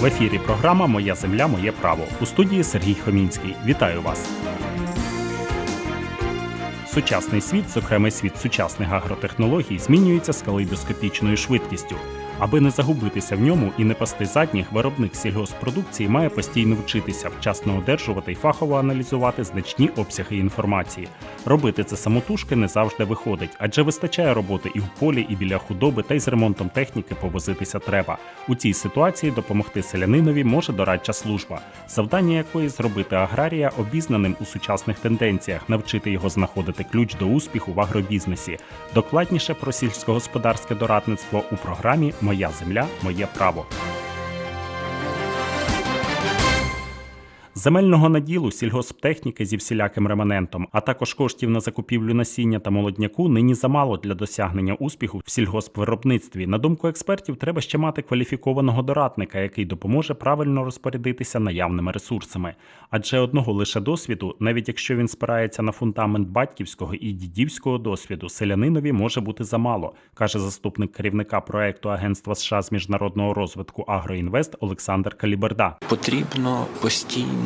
В ефірі програма Моя земля, моє право у студії Сергій Хомінський. Вітаю вас. Сучасний світ, зокрема світ сучасних агротехнологій, змінюється з калейдоскопічною швидкістю. Аби не загубитися в ньому і не пасти задніх, виробник сільгоспродукції має постійно вчитися, вчасно одержувати і фахово аналізувати значні обсяги інформації. Робити це самотужки не завжди виходить, адже вистачає роботи і в полі, і біля худоби, та й з ремонтом техніки повозитися треба. У цій ситуації допомогти селянинові може дорадча служба, завдання якої зробити аграрія обізнаним у сучасних тенденціях, навчити його знаходити ключ до успіху в агробізнесі. Докладніше про сільськогосподарське дорадництво у програмі Моя земля, моє право. Земельного наділу, сільгосптехніки зі всіляким реманентом, а також коштів на закупівлю насіння та молодняку нині замало для досягнення успіху в сільгоспвиробництві. На думку експертів, треба ще мати кваліфікованого дорадника, який допоможе правильно розпорядитися наявними ресурсами. Адже одного лише досвіду, навіть якщо він спирається на фундамент батьківського і дідівського досвіду, селянинові може бути замало, каже заступник керівника проекту Агентства США з міжнародного розвитку Агроінвест Олександр Каліберда. Потрібно постійно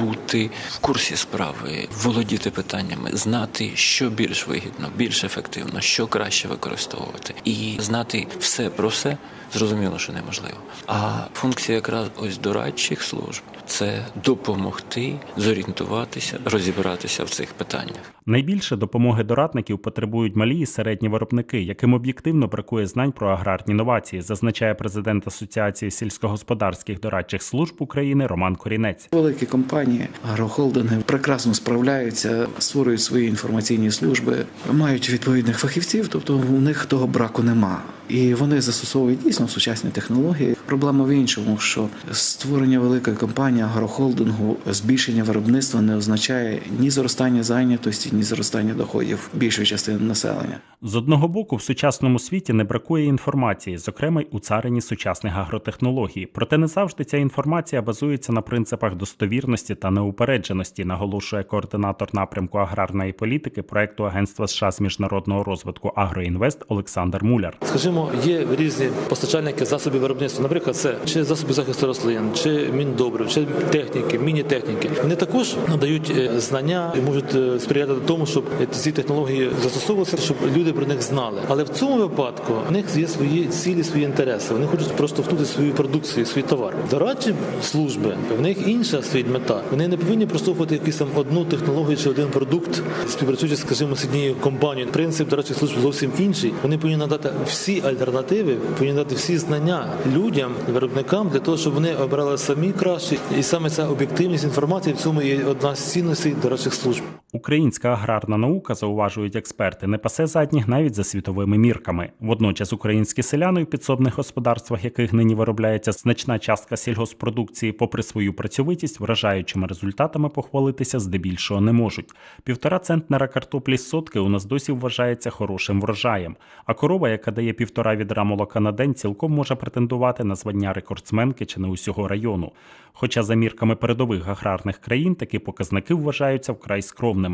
бути в курсі справи, володіти питаннями, знати, що більш вигідно, більш ефективно, що краще використовувати, і знати все про все зрозуміло, що неможливо. А функція якраз ось дорадчих служб це допомогти зорієнтуватися, розібратися в цих питаннях. Найбільше допомоги дорадників потребують малі і середні виробники, яким об'єктивно бракує знань про аграрні новації, зазначає президент Асоціації сільськогосподарських дорадчих служб України Роман Корінець. Великі компанії, агрохолдинги прекрасно справляються, створюють свої інформаційні служби, мають відповідних фахівців, тобто у них того браку нема. І вони застосовують дійсно сучасні технології. Проблема в іншому, що створення великої компанії агрохолдингу, збільшення виробництва не означає ні зростання зайнятості, ні зростання доходів більшої частини населення. З одного боку, в сучасному світі не бракує інформації, зокрема й у царині сучасних агротехнологій. Проте не завжди ця інформація базується на принципах достовірності та неупередженості, наголошує координатор напрямку аграрної політики проекту Агентства США з міжнародного розвитку Агроінвест Олександр Муляр. Скажімо, є різні постачальники засобів виробництва. Наприклад, це чи засоби захисту рослин, чи міндобрив, чи техніки, міні-техніки. Вони також надають е, знання і можуть е, сприяти тому, щоб ці технології застосовувалися, щоб люди про них знали. Але в цьому випадку в них є свої цілі, свої інтереси. Вони хочуть просто втути свою продукцію, свій товар. Дорадчі служби в них інша стоїть мета. Вони не повинні прослухати якусь там одну технологію чи один продукт, співпрацюючи, скажімо, з однією компанією. Принцип дорадчих служб зовсім інший. Вони повинні надати всі альтернативи, повинні дати всі знання людям, виробникам для того, щоб вони обрали самі краще. І саме ця об'єктивність інформації в цьому є одна з цінностей дорадчих служб. Українська аграрна наука, зауважують експерти, не пасе задніх навіть за світовими мірками. Водночас українські селяни в підсобних господарствах, яких нині виробляється значна частка сільгоспродукції, попри свою працьовитість, вражаючими результатами похвалитися здебільшого не можуть. Півтора центнера картоплі з сотки у нас досі вважається хорошим врожаєм. А корова, яка дає півтора відра молока на день, цілком може претендувати на звання рекордсменки чи не усього району. Хоча за мірками передових аграрних країн такі показники вважаються вкрай скромними.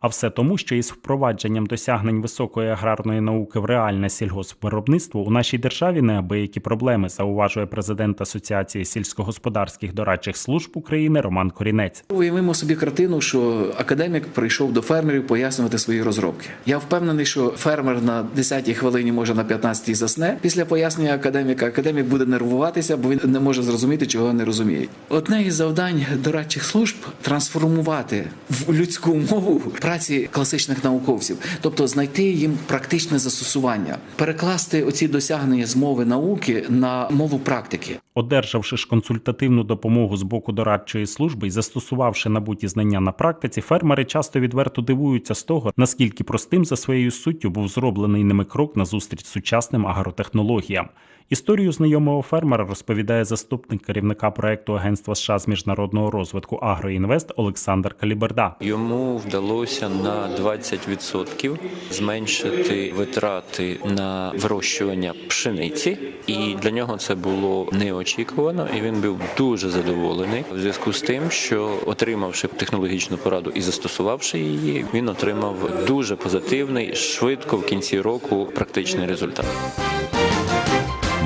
А все тому, що із впровадженням досягнень високої аграрної науки в реальне сільгоспвиробництво у нашій державі неабиякі проблеми, зауважує президент Асоціації сільськогосподарських дорадчих служб України Роман Корінець. Уявимо собі картину, що академік прийшов до фермерів пояснювати свої розробки. Я впевнений, що фермер на 10-й хвилині може на 15-й засне. Після пояснення академіка академік буде нервуватися, бо він не може зрозуміти, чого не розуміють. Одне із завдань дорадчих служб трансформувати в людську мову праці класичних науковців, тобто знайти їм практичне застосування, перекласти оці досягнення з мови науки на мову практики. Одержавши ж консультативну допомогу з боку дорадчої служби і застосувавши набуті знання на практиці, фермери часто відверто дивуються з того, наскільки простим за своєю суттю був зроблений ними крок назустріч сучасним агротехнологіям. Історію знайомого фермера розповідає заступник керівника проекту Агентства США з міжнародного розвитку Агроінвест Олександр Каліберда. Йому вдалося на 20% зменшити витрати на вирощування пшениці, і для нього це було неочікувано, і він був дуже задоволений в зв'язку з тим, що отримавши технологічну пораду і застосувавши її, він отримав дуже позитивний, швидко в кінці року практичний результат.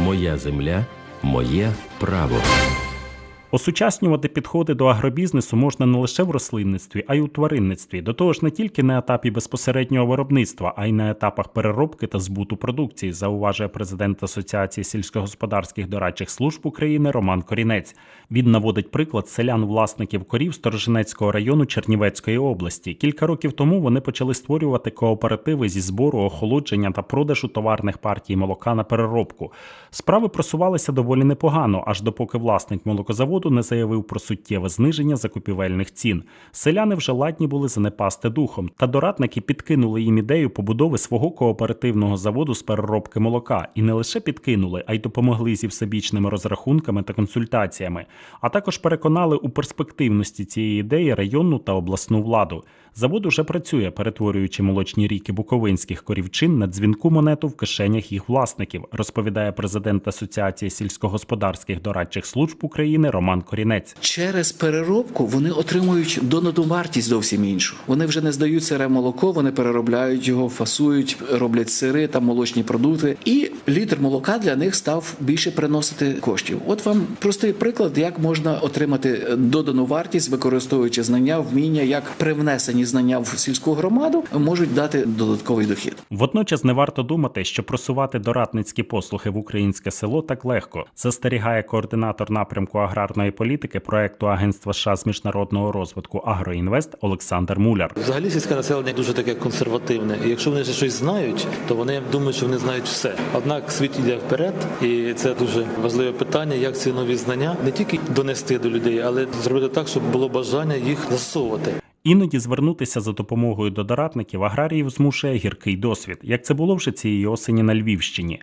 Моя земля, моє право. Осучаснювати підходи до агробізнесу можна не лише в рослинництві, а й у тваринництві. До того ж, не тільки на етапі безпосереднього виробництва, а й на етапах переробки та збуту продукції, зауважує президент Асоціації сільськогосподарських дорадчих служб України Роман Корінець. Він наводить приклад селян-власників корів Сторожинецького району Чернівецької області. Кілька років тому вони почали створювати кооперативи зі збору, охолодження та продажу товарних партій молока на переробку. Справи просувалися доволі непогано, аж допоки власник молокозаводу не заявив про суттєве зниження закупівельних цін. Селяни вже ладні були занепасти духом, та дорадники підкинули їм ідею побудови свого кооперативного заводу з переробки молока, і не лише підкинули, а й допомогли зі всебічними розрахунками та консультаціями, а також переконали у перспективності цієї ідеї районну та обласну владу. Завод уже працює, перетворюючи молочні ріки буковинських корівчин на дзвінку монету в кишенях їх власників, розповідає президент Асоціації сільськогосподарських дорадчих служб України Роман Корінець. Через переробку вони отримують додану вартість зовсім іншу. Вони вже не здають сире молоко, вони переробляють його, фасують, роблять сири та молочні продукти. І літр молока для них став більше приносити коштів. От вам простий приклад, як можна отримати додану вартість, використовуючи знання, вміння, як привнесені знання в сільську громаду можуть дати додатковий дохід. Водночас не варто думати, що просувати дорадницькі послуги в українське село так легко, застерігає координатор напрямку аграрної політики проекту Агентства США з міжнародного розвитку Агроінвест Олександр Муляр. Взагалі сільське населення дуже таке консервативне. І якщо вони ще щось знають, то вони думають, що вони знають все. Однак світ йде вперед, і це дуже важливе питання, як ці нові знання не тільки донести до людей, але зробити так, щоб було бажання їх засовувати. Іноді звернутися за допомогою до дорадників аграріїв змушує гіркий досвід, як це було вже цієї осені на Львівщині.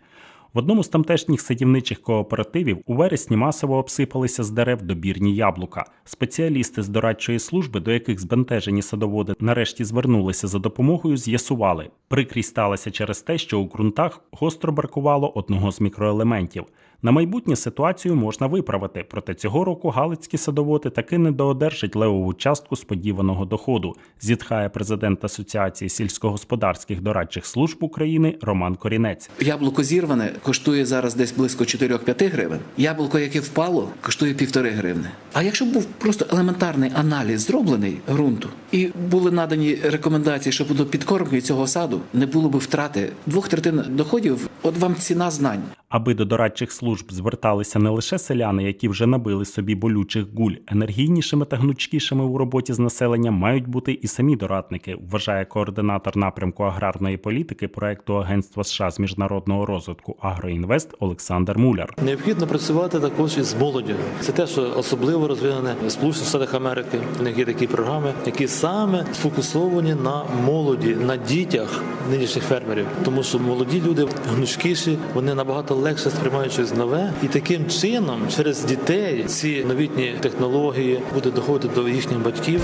В одному з тамтешніх садівничих кооперативів у вересні масово обсипалися з дерев добірні яблука. Спеціалісти з дорадчої служби, до яких збентежені садоводи нарешті звернулися за допомогою, з'ясували. Прикрість сталася через те, що у ґрунтах гостро бракувало одного з мікроелементів. На майбутнє ситуацію можна виправити, проте цього року галицькі садоводи таки не доодержать левову частку сподіваного доходу, зітхає президент Асоціації сільськогосподарських дорадчих служб України Роман Корінець. Яблуко зірване коштує зараз десь близько 4-5 гривень. Яблуко, яке впало, коштує півтори гривни. А якщо б був просто елементарний аналіз зроблений ґрунту і були надані рекомендації щодо до підкормки цього саду, не було б втрати двох третин доходів. От вам ціна знань. Аби до дорадчих служб зверталися не лише селяни, які вже набили собі болючих гуль, енергійнішими та гнучкішими у роботі з населенням мають бути і самі дорадники, вважає координатор напрямку аграрної політики проекту Агентства США з міжнародного розвитку Агроінвест Олександр Муляр. Необхідно працювати також із молоддю. Це те, що особливо розвинене в Сполучених Штатах Америки. У них є такі програми, які саме сфокусовані на молоді, на дітях нинішніх фермерів, тому що молоді люди гнучкіші, вони набагато легше сприймають щось нове, і таким чином через дітей ці новітні технології будуть доходити до їхніх батьків.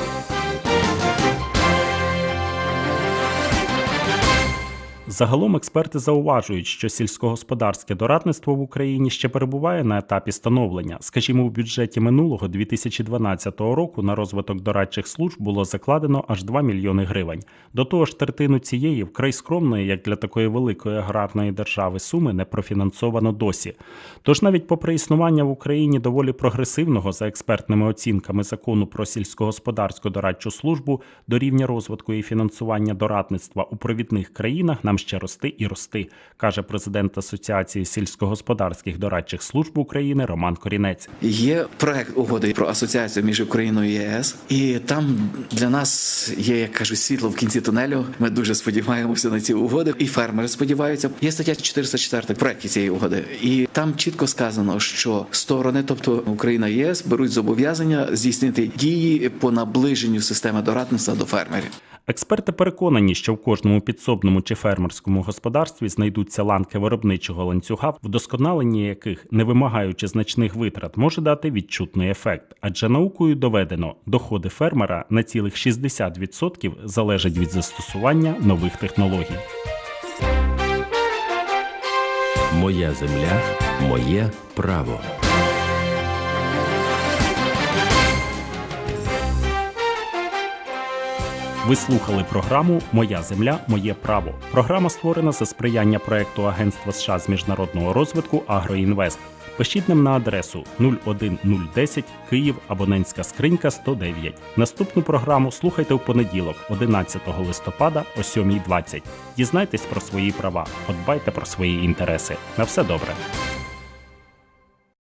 Загалом експерти зауважують, що сільськогосподарське дорадництво в Україні ще перебуває на етапі становлення. Скажімо, у бюджеті минулого 2012 року на розвиток дорадчих служб було закладено аж 2 мільйони гривень. До того ж, третину цієї вкрай скромної, як для такої великої аграрної держави, суми не профінансовано досі. Тож навіть попри існування в Україні доволі прогресивного за експертними оцінками закону про сільськогосподарську дорадчу службу до рівня розвитку і фінансування дорадництва у провідних країнах нам ще рости і рости, каже президент Асоціації сільськогосподарських дорадчих служб України Роман Корінець. Є проект угоди про асоціацію між Україною і ЄС, і там для нас є, як кажуть, світло в кінці тунелю. Ми дуже сподіваємося на ці угоди, і фермери сподіваються. Є стаття 404 в проекті цієї угоди, і там чітко сказано, що сторони, тобто Україна і ЄС, беруть зобов'язання здійснити дії по наближенню системи дорадництва до фермерів. Експерти переконані, що в кожному підсобному чи фермерському господарстві знайдуться ланки виробничого ланцюга, вдосконалення яких, не вимагаючи значних витрат, може дати відчутний ефект. Адже наукою доведено, доходи фермера на цілих 60% залежать від застосування нових технологій. Моя земля, моє право. Ви слухали програму Моя земля, моє право. Програма створена за сприяння проекту Агентства США з міжнародного розвитку Агроінвест. Пишіть нам на адресу 01010 Київ, абонентська скринька 109. Наступну програму слухайте в понеділок, 11 листопада о 7.20. Дізнайтесь про свої права, подбайте про свої інтереси. На все добре.